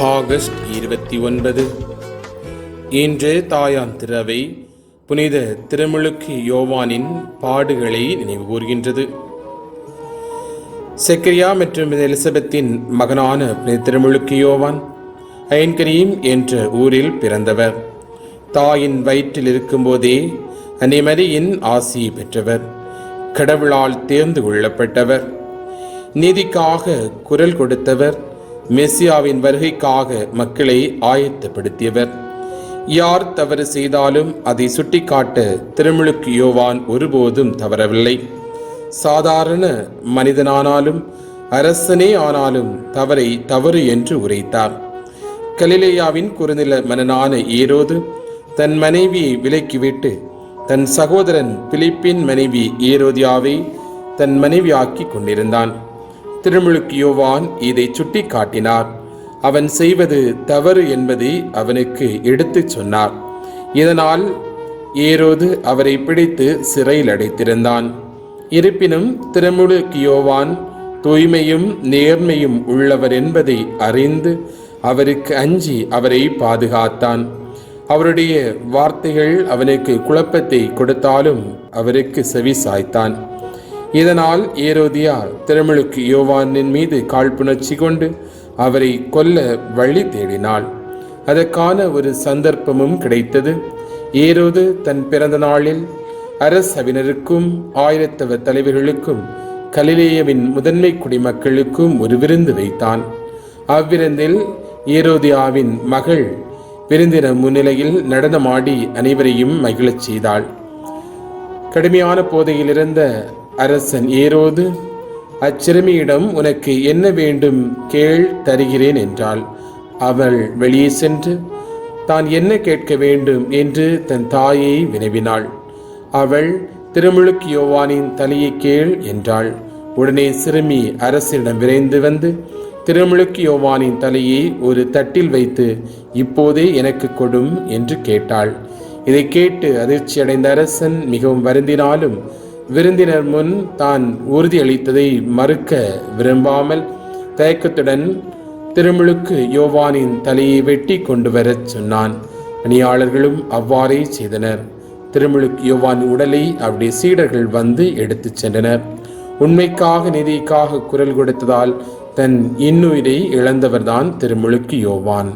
August இருபத்தி ஒன்பது. இன்று தாயான் திரவை புனித திருமுழுக்கு யோவானின் பாடுகளை நினைவு கூர்கின்றது. செக்கரியா மற்றும் எலிசபெத்தின் மகனான புனித திருமுழுக்கு யோவான் ஐன்கரீம் என்ற ஊரில் பிறந்தவர். தாயின் வயிற்றில் இருக்கும்போதே அன்னிமரியின் ஆசி பெற்றவர். கடவுளால் தேர்ந்து கொள்ளப்பட்டவர். நீதிக்காக குரல் கொடுத்தவர். மெஸ்ஸியாவின் வருகைக்காக மக்களை ஆயத்தப்படுத்தியவர். யார் தவறு செய்தாலும் அதை சுட்டிக்காட்ட திருமுழுக்கு யோவான் ஒருபோதும் தவறவில்லை. சாதாரண மனிதனானாலும் அரசனே ஆனாலும் தவறை தவறு என்று உரைத்தார். கலிலேயாவின் குறுநில மன்னனான ஏரோது தன் மனைவியை விலக்கிவிட்டு தன் சகோதரன் பிலிப்பின் மனைவி ஏரோதியாவை தன் மனைவியாக்கி கொண்டிருந்தான். திருமுழுக்கு யோவான் இதை சுட்டி காட்டினார் அவன் செய்வது தவறு என்பதை அவனுக்கு எடுத்துச் சொன்னார். இதனால் ஏரோது அவரை பிடித்து சிறையில் அடைத்திருந்தான். இருப்பினும் திருமுழுக்கு யோவான் தூய்மையும் நேர்மையும் உள்ளவர் என்பதை அறிந்து அவருக்கு அஞ்சி அவரை பாதுகாத்தான். அவருடைய வார்த்தைகள் அவனுக்கு குழப்பத்தை கொடுத்தாலும் அவருக்கு செவி சாய்த்தான். இதனால் ஏரோதியா திருமலுக்கு யோவானின் மீது காழ்ப்புணர்ச்சி கொண்டு அவரை கொல்ல வழி தேடினாள். அதற்கான ஒரு சந்தர்ப்பமும் கிடைத்தது. ஏரோது தன் பிறந்த நாளில் அரசவினருக்கும் ஆயிரத்தவ தலைவர்களுக்கும் கலிலேயவின் முதன்மை குடிமக்களுக்கும் ஒரு விருந்து வைத்தான். அவ்விருந்தில் ஏரோதியாவின் மகள் விருந்தின முன்னிலையில் நடனமாடி அனைவரையும் மகிழச் செய்தாள். கடுமையான போதையில் இருந்த அரசன் ஏரோது அச்சிறுமியிடம் உனக்கு என்ன வேண்டும் கேள் தருகிறேன் என்றாள். அவள் வெளியே சென்று தான் என்ன கேட்க வேண்டும்? என்று தன் தாயை வினவினாள். அவள் திருமுழுக்கு யோவானின் தலையை கேள் என்றாள். உடனே சிறுமி அரசிடம் விரைந்து வந்து திருமுழுக்கு யோவானின் தலையை ஒரு தட்டில் வைத்து இப்போதே எனக்கு கொடும் என்று கேட்டாள். இதை கேட்டு அதிர்ச்சியடைந்த அரசன் மிகவும் வருந்தினாலும் விருந்தினர் முன் தான் உறுதியளித்ததை மறுக்க விரும்பாமல் தயக்கத்துடன் திருமுழுக்கு யோவானின் தலையை வெட்டி கொண்டு வரச் சொன்னான். பணியாளர்களும் அவ்வாறே செய்தனர். திருமுழுக்கு யோவான் உடலை அவருடைய சீடர்கள் வந்து எடுத்துச் சென்றனர். உண்மைக்காக நிதிக்காக குரல் கொடுத்ததால் தன் இன்னுயிரை இழந்தவர்தான் திருமுழுக்கு யோவான்.